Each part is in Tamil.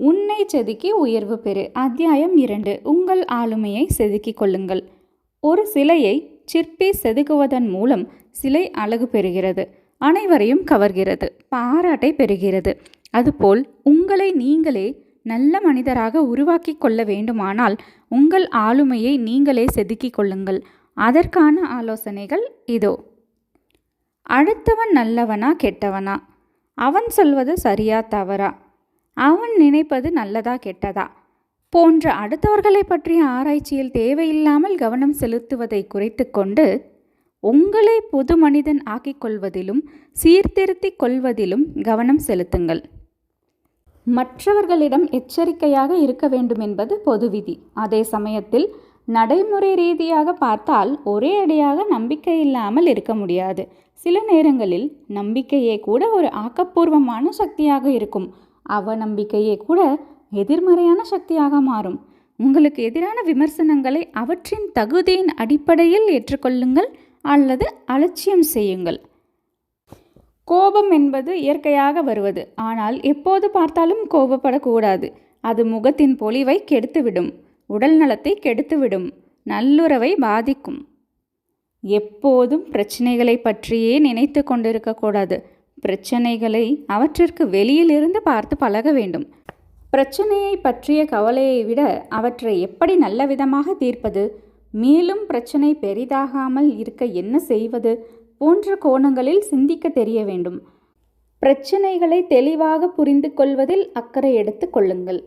உன்னை செதுக்கி உயர்வு பெறு. அத்தியாயம் இரண்டு. உங்கள் ஆளுமையை செதுக்கிக் கொள்ளுங்கள். ஒரு சிலையை சிற்பி செதுக்குவதன் மூலம் சிலை அழகு பெறுகிறது. அனைவரையும் கவர்கிறது. பாராட்டை பெறுகிறது. அதுபோல் உங்களை நீங்களே நல்ல மனிதராக உருவாக்கி கொள்ள வேண்டுமானால் உங்கள் ஆளுமையை நீங்களே செதுக்கிக் கொள்ளுங்கள். அதற்கான ஆலோசனைகள் இதோ. அடுத்தவன் நல்லவனா கெட்டவனா? அவன் சொல்வது சரியா தவறா? அவன் நினைப்பது நல்லதா கெட்டதா? போன்ற அடுத்தவர்களை பற்றிய ஆராய்ச்சியில் தேவையில்லாமல் கவனம் செலுத்துவதை குறைத்து கொண்டு உங்களை பொது மனிதன் ஆக்கிக் கொள்வதிலும் சீர்திருத்திக் கொள்வதிலும் கவனம் செலுத்துங்கள். மற்றவர்களிடம் எச்சரிக்கையாக இருக்க வேண்டும் என்பது பொது விதி. அதே சமயத்தில் நடைமுறை ரீதியாக பார்த்தால் ஒரே அடியாக நம்பிக்கை இல்லாமல் இருக்க முடியாது. சில நேரங்களில் நம்பிக்கையே கூட ஒரு ஆக்கப்பூர்வமான சக்தியாக இருக்கும். அவநம்பிக்கையே கூட எதிர்மறையான சக்தியாக மாறும். உங்களுக்கு எதிரான விமர்சனங்களை அவற்றின் தகுதியின் அடிப்படையில் ஏற்றுக்கொள்ளுங்கள் அல்லது அலட்சியம் செய்யுங்கள். கோபம் என்பது இயற்கையாக வருவது. ஆனால் எப்போது பார்த்தாலும் கோபப்படக்கூடாது. அது முகத்தின் பொலிவை கெடுத்துவிடும். உடல் நலத்தை கெடுத்துவிடும். நல்லுறவை பாதிக்கும். எப்போதும் பிரச்சனைகளை பற்றியே நினைத்து கொண்டிருக்கக்கூடாது பிரச்சனைகளை அவற்றிற்கு வெளியிலிருந்து பார்த்து பழக வேண்டும். பிரச்சனையை பற்றிய கவலையை விட அவற்றை எப்படி நல்ல விதமாக தீர்ப்பது? மேலும் பிரச்சனை பெரிதாகாமல் இருக்க என்ன செய்வது? போன்ற கோணங்களில் சிந்திக்க தெரிய வேண்டும். பிரச்சனைகளை தெளிவாக புரிந்து கொள்வதில் அக்கறை எடுத்து கொள்ளுங்கள்.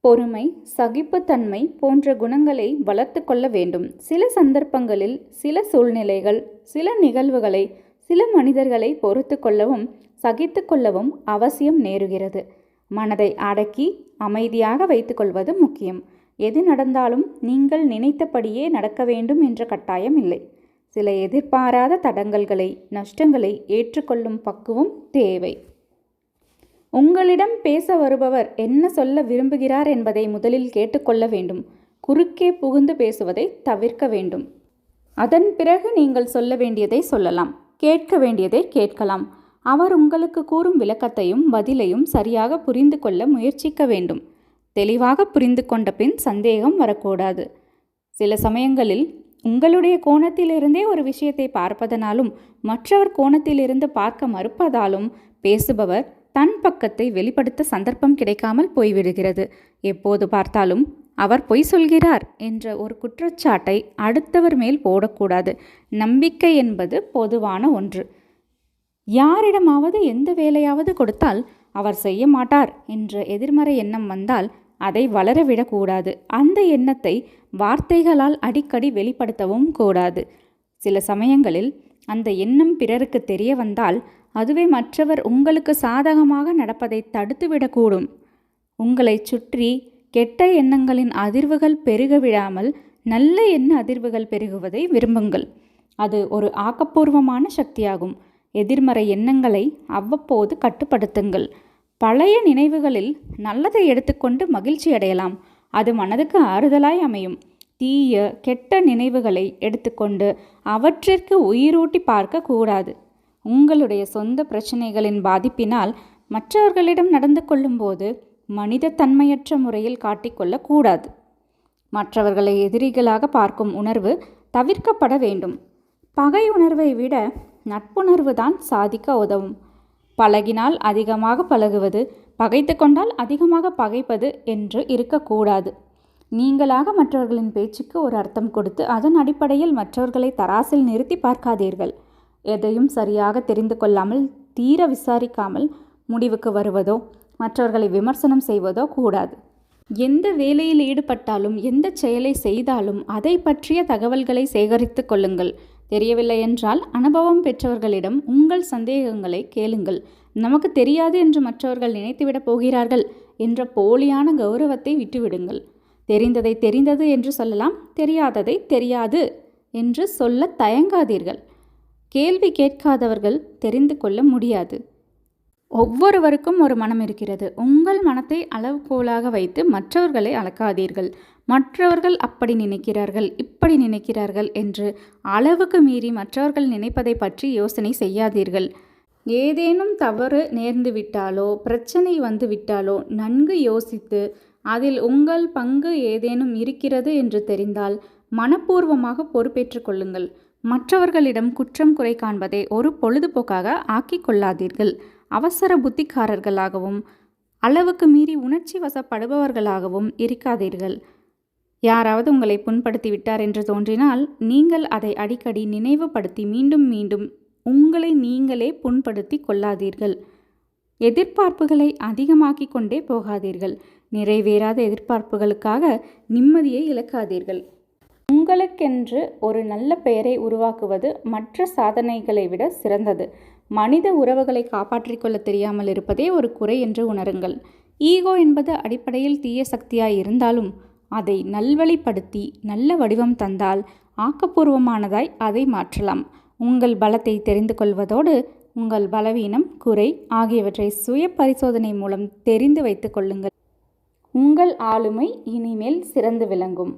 பொறுமை சகிப்புத்தன்மை போன்ற குணங்களை வளர்த்து கொள்ள வேண்டும். சில சந்தர்ப்பங்களில் சில சூழ்நிலைகள் சில நிகழ்வுகளை சில மனிதர்களை பொறுத்து கொள்ளவும் சகித்து கொள்ளவும் அவசியம் நேருகிறது. மனதை அடக்கி அமைதியாக வைத்துக்கொள்வது முக்கியம். எது நடந்தாலும் நீங்கள் நினைத்தபடியே நடக்க வேண்டும் என்ற கட்டாயம் இல்லை. சில எதிர்பாராத தடங்கல்களை நஷ்டங்களை ஏற்றுக்கொள்ளும் பக்குவம் தேவை. உங்களிடம் பேச வருபவர் என்ன சொல்ல விரும்புகிறார் என்பதை முதலில் கேட்டுக்கொள்ள வேண்டும். குறுக்கே புகுந்து பேசுவதை தவிர்க்க வேண்டும். அதன் பிறகு நீங்கள் சொல்ல வேண்டியதை சொல்லலாம். கேட்க வேண்டியதை கேட்கலாம். அவர் உங்களுக்கு கூறும் விளக்கத்தையும் பதிலையும் சரியாக புரிந்து கொள்ள முயற்சிக்க வேண்டும். தெளிவாக புரிந்து கொண்ட பின் சந்தேகம் வரக்கூடாது. சில சமயங்களில் உங்களுடைய கோணத்திலிருந்தே ஒரு விஷயத்தை பார்ப்பதனாலும் மற்றவர் கோணத்திலிருந்து பார்க்க மறுப்பதாலும் பேசுபவர் தன் பக்கத்தை வெளிப்படுத்த சந்தர்ப்பம் கிடைக்காமல் போய்விடுகிறது. எப்போது பார்த்தாலும் அவர் பொய் சொல்கிறார் என்ற ஒரு குற்றச்சாட்டை அடுத்தவர் மேல் போடக்கூடாது. நம்பிக்கை என்பது பொதுவான ஒன்று. யாரிடமாவது எந்த வேலையாவது கொடுத்தால் அவர் செய்ய மாட்டார் என்ற எதிர்மறை எண்ணம் வந்தால் அதை வளரவிடக்கூடாது அந்த எண்ணத்தை வார்த்தைகளால் அடிக்கடி வெளிப்படுத்தவும் கூடாது. சில சமயங்களில் அந்த எண்ணம் பிறருக்கு தெரிய வந்தால் அதுவே மற்றவர் உங்களுக்கு சாதகமாக நடப்பதை தடுத்துவிடக்கூடும். உங்களை சுற்றி கெட்ட எண்ணங்களின் அதிர்வுகள் பெருக விடாமல் நல்ல எண்ண அதிர்வுகள் பெருகுவதை விரும்புங்கள். அது ஒரு ஆக்கப்பூர்வமான சக்தியாகும். எதிர்மறை எண்ணங்களை அவ்வப்போது கட்டுப்படுத்துங்கள். பழைய நினைவுகளில் நல்லதை எடுத்துக்கொண்டு மகிழ்ச்சி அடையலாம். அது மனதுக்கு ஆறுதலாய் அமையும். தீய கெட்ட நினைவுகளை எடுத்துக்கொண்டு அவற்றிற்கு உயிரூட்டி பார்க்க கூடாது. உங்களுடைய சொந்த பிரச்சனைகளின் பாதிப்பினால் மற்றவர்களிடம் நடந்து கொள்ளும்போது மனித தன்மையற்ற முறையில் காட்டிக்கொள்ளக்கூடாது. மற்றவர்களை எதிரிகளாக பார்க்கும் உணர்வு தவிர்க்கப்பட வேண்டும். பகை உணர்வை விட நட்புணர்வு தான் சாதிக்க உதவும். பழகினால் அதிகமாக பழகுவது பகைத்து கொண்டால் அதிகமாக பகைப்பது என்று இருக்கக்கூடாது. நீங்களாக மற்றவர்களின் பேச்சுக்கு ஒரு அர்த்தம் கொடுத்து அதன் அடிப்படையில் மற்றவர்களை தராசில் நிறுத்தி பார்க்காதீர்கள். எதையும் சரியாக தெரிந்து கொள்ளாமல் தீர விசாரிக்காமல் முடிவுக்கு வருவதோ மற்றவர்களை விமர்சனம் செய்வதோ கூடாது. எந்த வேலையில் ஈடுபட்டாலும் எந்த செயலை செய்தாலும் அதை பற்றிய தகவல்களை சேகரித்து கொள்ளுங்கள். தெரியவில்லை என்றால் அனுபவம் பெற்றவர்களிடம் உங்கள் சந்தேகங்களை கேளுங்கள். நமக்கு தெரியாது என்று மற்றவர்கள் நினைத்துவிடப் போகிறார்கள் என்ற போலியான கௌரவத்தை விட்டுவிடுங்கள். தெரிந்ததை தெரிந்தது என்று சொல்லலாம் தெரியாததை தெரியாது என்று சொல்ல தயங்காதீர்கள். கேள்வி கேட்காதவர்கள் தெரிந்து கொள்ள முடியாது. ஒவ்வொருவருக்கும் ஒரு மனம் இருக்கிறது. உங்கள் மனத்தை அளவுகோலாக வைத்து மற்றவர்களை அளக்காதீர்கள். மற்றவர்கள் அப்படி நினைக்கிறார்கள் இப்படி நினைக்கிறார்கள் என்று அளவுக்கு மீறி மற்றவர்கள் நினைப்பதை பற்றி யோசனை செய்யாதீர்கள். ஏதேனும் தவறு நேர்ந்து விட்டாலோ பிரச்சனை வந்து விட்டாலோ நன்கு யோசித்து அதில் உங்கள் பங்கு ஏதேனும் இருக்கிறது என்று தெரிந்தால் மனப்பூர்வமாக பொறுப்பேற்றுக் கொள்ளுங்கள். மற்றவர்களிடம் குற்றம் குறை காண்பதை ஒரு பொழுதுபோக்காக ஆக்கிக் கொள்ளாதீர்கள். அவசர புத்திக்காரர்களாகவும் அளவுக்கு மீறி உணர்ச்சி வசப்படுபவர்களாகவும் இருக்காதீர்கள். யாராவது உங்களை புண்படுத்தி விட்டார் என்று தோன்றினால் நீங்கள் அதை அடிக்கடி நினைவுபடுத்தி மீண்டும் மீண்டும் உங்களை நீங்களே புண்படுத்தி கொள்ளாதீர்கள். எதிர்பார்ப்புகளை அதிகமாக்கி கொண்டே போகாதீர்கள். நிறைவேறாத எதிர்பார்ப்புகளுக்காக நிம்மதியை இழக்காதீர்கள். உங்களுக்கென்று ஒரு நல்ல பெயரை உருவாக்குவது மற்ற சாதனைகளை விட சிறந்தது. மனித உறவுகளை காப்பாற்றிக் கொள்ள தெரியாமல் இருப்பதே ஒரு குறை என்று உணருங்கள். ஈகோ என்பது அடிப்படையில் தீய சக்தியாய் இருந்தாலும் அதை நல்வழிப்படுத்தி நல்ல வடிவம் தந்தால் ஆக்கப்பூர்வமானதாய் அதை மாற்றலாம். உங்கள் பலத்தை தெரிந்து கொள்வதோடு உங்கள் பலவீனம் குறை ஆகியவற்றை சுய பரிசோதனை மூலம் தெரிந்து வைத்துக் கொள்ளுங்கள். உங்கள் ஆளுமை இனிமேல் சிறந்து விளங்கும்.